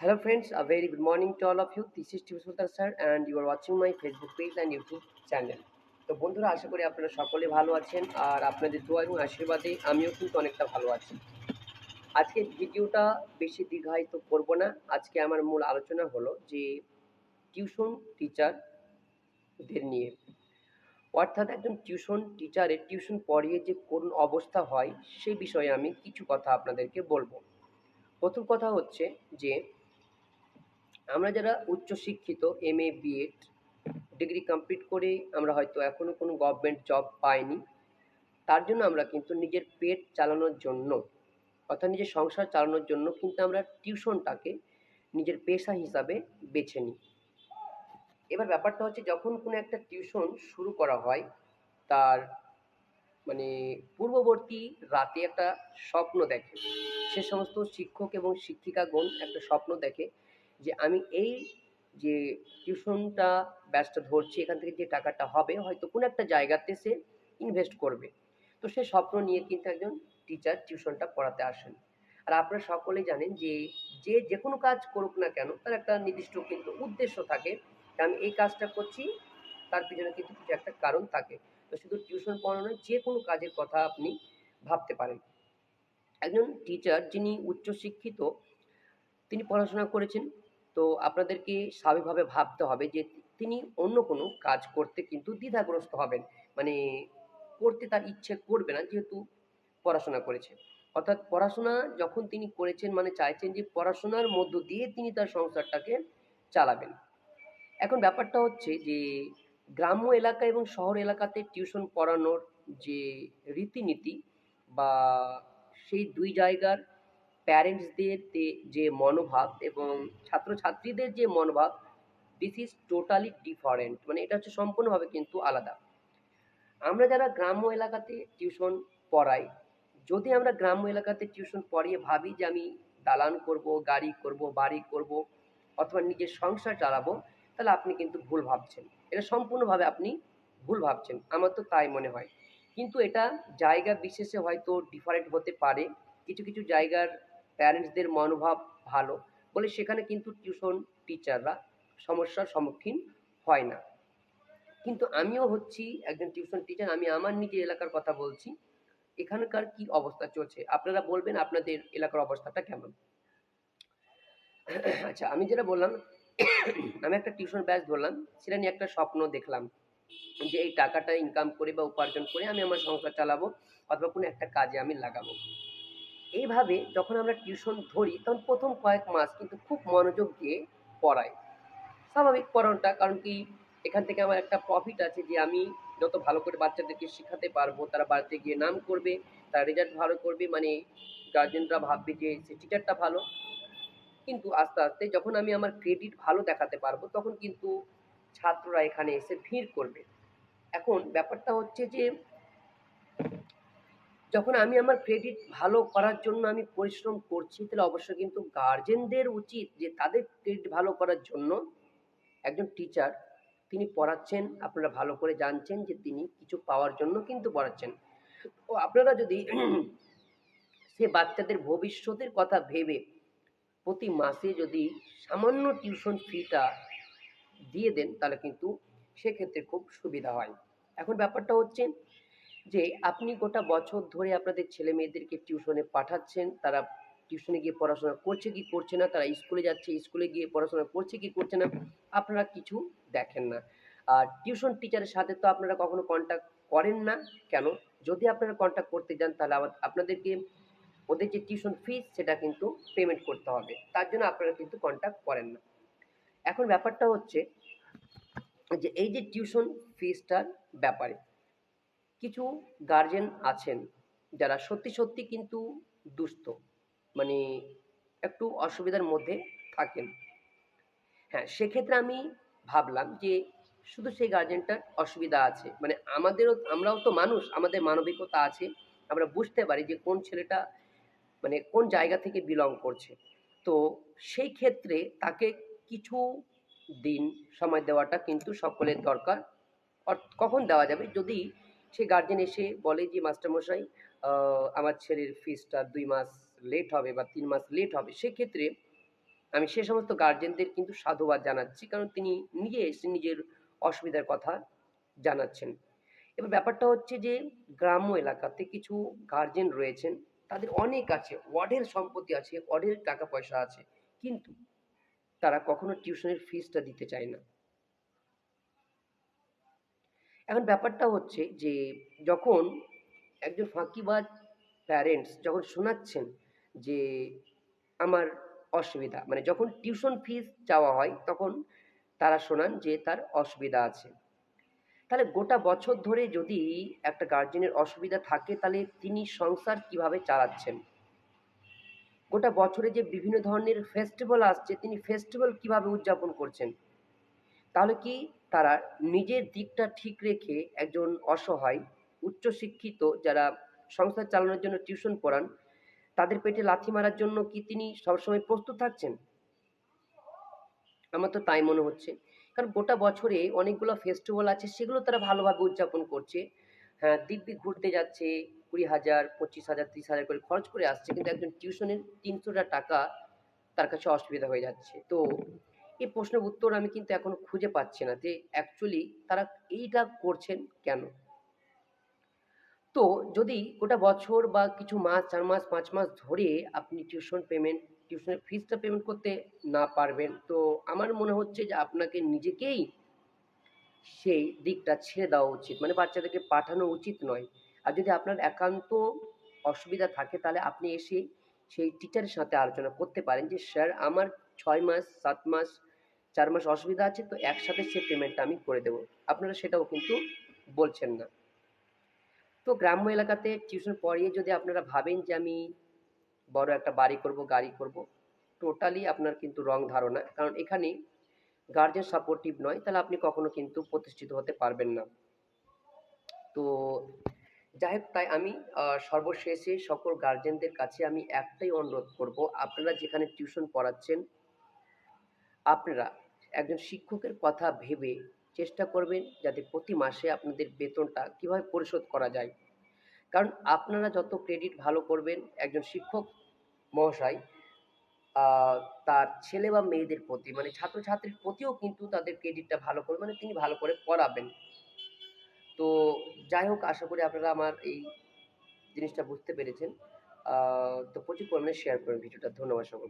Hello friends, a very good morning to all of you. This is Tipu Sultan sir and you are watching my Facebook page and YouTube channel. তো বন্ধুরা আশা করি আপনারা সকলে ভালো আছেন আর আপনাদের দোয়া এবং আশীর্বাদে আমিও কিন্তু অনেকটা ভালো আছি আজকের ভিডিওটা বেশি দীর্ঘায়িত করব না আজকে আমার মূল আলোচনা হলো যে টিউশন টিচারদের নিয়ে অর্থাৎ একজন টিউশন টিচারের টিউশন পড়িয়ে যে কোন অবস্থা হয় সেই বিষয়ে আমি কিছু কথা আপনাদেরকে বলব প্রথম কথা হচ্ছে যে আমরা যারা উচ্চশিক্ষিত M A BEd degree complete করে আমরা হয়তো এখনও কোনো গভর্নমেন্ট জব পাইনি, তার জন্য আমরা কিন্তু নিজের পেট চালানোর জন্য, অর্থাৎ নিজের সংসার চালানোর জন্য কিন্তু আমরা টিউশনটাকে নিজের পেশা হিসাবে বেছে নিই। এবার ব্যাপারটা হচ্ছে যখন কোনো একটা টিউশন শুরু করা হয়, তার মানে পূর্ববর্তী রাতে একটা স্বপ্ন দেখে, সে সমস্ত শিক্ষক এবং শিক্ষিকাগণ একটা স্বপ্ন দেখে যে আমি এই যে টিউশনটা ব্যাচটা ধরছি, এখান থেকে যে টাকাটা হবে, হয়তো কোনো একটা জায়গাতে সে ইনভেস্ট করবে। তো সে স্বপ্ন নিয়ে কিন্তু একজন টিচার টিউশনটা পড়াতে আসেন। আর আপনারা সকলেই জানেন যে যে যে কোনো কাজ করুক না কেন, তার একটা নির্দিষ্ট কিন্তু উদ্দেশ্য থাকে যে আমি এই কাজটা করছি, তার পিছনে কিন্তু কিছু একটা কারণ থাকে। তো শুধু টিউশন পড়ানো নয়, যে কোনো কাজের কথা আপনি ভাবতে পারেন। একজন টিচার যিনি উচ্চশিক্ষিত, তিনি পড়াশোনা করেছেন তো আপনাদেরকে স্বাভাবিকভাবে ভাবতে হবে যে তিনি অন্য কোনো কাজ করতে কিন্তু দ্বিধাগ্রস্ত হবেন। মানে করতে তার ইচ্ছে করবে না যেহেতু পড়াশোনা করেছে। অর্থাৎ পড়াশোনা যখন তিনি করেছেন মানে চাইছেন যে পড়াশোনার মধ্য দিয়ে তিনি তার সংসারটাকে চালাবেন। এখন ব্যাপারটা হচ্ছে যে গ্রাম্য এলাকা এবং শহর এলাকাতে টিউশন পড়ানোর যে রীতিনীতি বা সেই দুই জায়গার প্যারেন্টসদের যে মনোভাব এবং ছাত্রছাত্রীদের যে মনোভাব দিস ইজ টোটালি ডিফারেন্ট মানে এটা হচ্ছে সম্পূর্ণভাবে কিন্তু আলাদা। আমরা যারা গ্রাম্য এলাকাতে টিউশন পড়াই, যদি আমরা গ্রাম্য এলাকাতে টিউশন পড়িয়ে ভাবি যে আমি দালান করব, গাড়ি করব, বাড়ি করব, অথবা নিজের সংসার চালাবো, তাহলে আপনি কিন্তু ভুল ভাবছেন। এটা সম্পূর্ণভাবে আপনি ভুল ভাবছেন। আমার তো তাই মনে হয়। কিন্তু এটা জায়গা বিশেষে হয়তো ডিফারেন্ট হতে পারে। কিছু কিছু জায়গার প্যারেন্টসদের মনোভাব ভালো বলে সেখানে কিন্তু টিউশন টিচাররা সমস্যার সম্মুখীন হয় না। কিন্তু আমিও হচ্ছি একজন টিউশন টিচার, আমি আমার নিজের এলাকার কথা বলছি। এখানকার কি অবস্থা চলছে? আপনারা বলবেন আপনাদের এলাকার অবস্থাটা কেমন? আচ্ছা আমি যেটা বললাম, আমি একটা টিউশন ব্যাচ ধরলাম, সেটা নিয়ে একটা স্বপ্ন দেখলাম যে এই টাকাটা ইনকাম করে বা উপার্জন করে আমি আমার সংসার চালাবো অথবা কোনো একটা কাজে আমি লাগাবো। এইভাবে যখন আমরা টিউশন ধরি, তখন প্রথম কয়েক মাস কিন্তু খুব মনোযোগ দিয়ে পড়াই। স্বাভাবিক পড়ানোটা, কারণ কি এখান থেকে আমার একটা প্রফিট আছে যে আমি যত ভালো করে বাচ্চাদেরকে শেখাতে পারব, তারা বাড়িতে গিয়ে নাম করবে, তার রেজাল্ট ভালো করবে মানে গার্জেনরা ভাববে যে সে টিচারটা ভালো। কিন্তু আস্তে আস্তে যখন আমি আমার ক্রেডিট ভালো দেখাতে পারব, তখন কিন্তু ছাত্ররা এখানে এসে ভিড় করবে। এখন ব্যাপারটা হচ্ছে যে যখন আমি আমার ক্রেডিট ভালো করার জন্য আমি পরিশ্রম করছি, তাহলে অবশ্যই কিন্তু গার্জেনদের উচিত যে তাদের ক্রেডিট ভালো করার জন্য একজন টিচার তিনি পড়াচ্ছেন, আপনারা ভালো করে জানছেন যে তিনি কিছু পাওয়ার জন্য কিন্তু পড়াচ্ছেন। তো আপনারা যদি সে বাচ্চাদের ভবিষ্যতের কথা ভেবে প্রতি মাসে যদি সামান্য টিউশন ফিটা দিয়ে দেন, তাহলে কিন্তু সেক্ষেত্রে খুব সুবিধা হয়। এখন ব্যাপারটা হচ্ছে যে আপনি গোটা বছর ধরে আপনাদের ছেলে মেয়েদেরকে টিউশনে পাঠাচ্ছেন, তারা টিউশনে গিয়ে পড়াশোনা করছে কি করছে না, তারা স্কুলে যাচ্ছে, স্কুলে গিয়ে পড়াশোনা করছে কি করছে না, আপনারা কিছু দেখেন না। আর টিউশন টিচারের সাথে তো আপনারা কখনো কন্ট্যাক্ট করেন না। কেন? যদি আপনারা কন্ট্যাক্ট করতে যান, তাহলে আপনাদেরকে ওদের যে টিউশন ফিস সেটা কিন্তু পেমেন্ট করতে হবে। তার জন্য আপনারা কিন্তু কন্ট্যাক্ট করেন না। এখন ব্যাপারটা হচ্ছে যে এই যে টিউশন ফিসটার ব্যাপারে কিছু গার্জেন আছেন যারা সত্যি সত্যি কিন্তু দুস্থ মানে একটু অসুবিধার মধ্যে থাকেন। হ্যাঁ সেক্ষেত্রে আমি ভাবলাম যে শুধু সেই গার্জেনটার অসুবিধা আছে মানে আমাদেরও, আমরাও তো মানুষ, আমাদের মানবিকতা আছে, আমরা বুঝতে পারি যে কোন ছেলেটা মানে কোন জায়গা থেকে বিলং করছে। তো সেই ক্ষেত্রে তাকে কিছু দিন সময় দেওয়াটা কিন্তু সকলের দরকার। কখন দেওয়া যাবে? যদি সে গার্জেন এসে বলে যে, মাস্টারমশাই আমার ছেলের ফিসটা দুই মাস লেট হবে বা তিন মাস লেট হবে। সেক্ষেত্রে আমি সে সমস্ত গার্জেনদের কিন্তু সাধুবাদ জানাচ্ছি, কারণ তিনি নিজে এসে নিজের অসুবিধার কথা জানাচ্ছেন। এবার ব্যাপারটা হচ্ছে যে, গ্রাম্য এলাকাতে কিছু গার্জেন রয়েছেন, তাদের অনেক আছে, ওয়ার্ডের সম্পত্তি আছে, ওয়ার্ডের টাকা পয়সা আছে, কিন্তু তারা কখনো টিউশনের ফিসটা দিতে চায় না। এখন ব্যাপারটা হচ্ছে যে, যখন একজন ফাঁকিবাজ প্যারেন্টস যখন শোনাচ্ছেন যে, আমার অসুবিধা। মানে যখন টিউশন ফিস চাওয়া হয়, তখন তারা শোনান যে, তার অসুবিধা আছে। তাহলে গোটা বছর ধরে যদি একটা গার্জেনের অসুবিধা থাকে, তাহলে তিনি সংসার কীভাবে চালাচ্ছেন? গোটা বছরে যে বিভিন্ন ধরনের ফেস্টিভ্যাল আসছে, তিনি ফেস্টিভ্যাল কীভাবে উদযাপন করছেন? তাহলে কি তারা নিজের দিকটা ঠিক রেখে একজন অসহায়, উচ্চশিক্ষিত যারা সংসার চালানোর জন্য টিউশন পড়ান, তাদের পেটে লাথি মারার জন্য কি তিনি সবসময় প্রস্তুত থাকছেন? আমার তো তাই মনে হচ্ছে। কারণ গোটা বছরে অনেকগুলো ফেস্টিভ্যাল আছে, সেগুলো তারা ভালোভাবে উদযাপন করছে। হ্যাঁ দিব্যি ঘুরতে যাচ্ছে, কুড়ি হাজার, পঁচিশ হাজার, তিরিশ হাজার করে খরচ করে আসছে, কিন্তু একজন টিউশনের তিনশোটা টাকা তার কাছে অসুবিধা হয়ে যাচ্ছে। তো এই প্রশ্নের উত্তর আমি কিন্তু এখনও খুঁজে পাচ্ছি না যে অ্যাকচুয়ালি তারা এইটা করছেন কেন। তো যদি গোটা বছর বা কিছু মাস, চার মাস, পাঁচ মাস ধরে আপনি টিউশন পেমেন্ট টিউশনের ফিসটা পেমেন্ট করতে না পারবেন, তো আমার মনে হচ্ছে যে আপনাকে নিজেকেই সেই দিকটা ছেড়ে দেওয়া উচিত। মানে বাচ্চাদেরকে পাঠানো উচিত নয়। আর যদি আপনার একান্ত অসুবিধা থাকে, তাহলে আপনি এসে সেই টিচারের সাথে আলোচনা করতে পারেন যে, স্যার, আমার ছয় মাস, সাত মাস চার মাস অসুবিধা আছে, তো একসাথে সে পেমেন্টটা আমি করে দেবো। আপনারা সেটাও কিন্তু বলছেন না। তো গ্রাম্য এলাকাতে টিউশন পড়িয়ে যদি আপনারা ভাবেন যে আমি বড় একটা বাড়ি করব, গাড়ি করব টোটালি আপনার কিন্তু রং ধারণা। কারণ এখানে গার্জেন সাপোর্টিভ নয়, তাহলে আপনি কখনো কিন্তু প্রতিষ্ঠিত হতে পারবেন না। তো যাই হোক, তাই আমি সর্বশেষে সকল গার্জেনদের কাছে আমি একটাই অনুরোধ করব, আপনারা যেখানে টিউশন পড়াচ্ছেন আপনারা একজন শিক্ষকের কথা ভেবে চেষ্টা করবেন যাতে প্রতি মাসে আপনাদের বেতনটা কীভাবে পরিশোধ করা যায়। কারণ আপনারা যত ক্রেডিট ভালো করবেন, একজন শিক্ষক মহাশয় তার ছেলে বা মেয়েদের প্রতি মানে ছাত্রছাত্রীর প্রতিও কিন্তু তাদের ক্রেডিটটা ভালো করে মানে তিনি ভালো করে পড়াবেন তো যাই হোক, আশা করি আপনারা আমার এই জিনিসটা বুঝতে পেরেছেন। তো প্রচুর পরিমাণে শেয়ার করেন ভিডিওটা ধন্যবাদ সকলকে।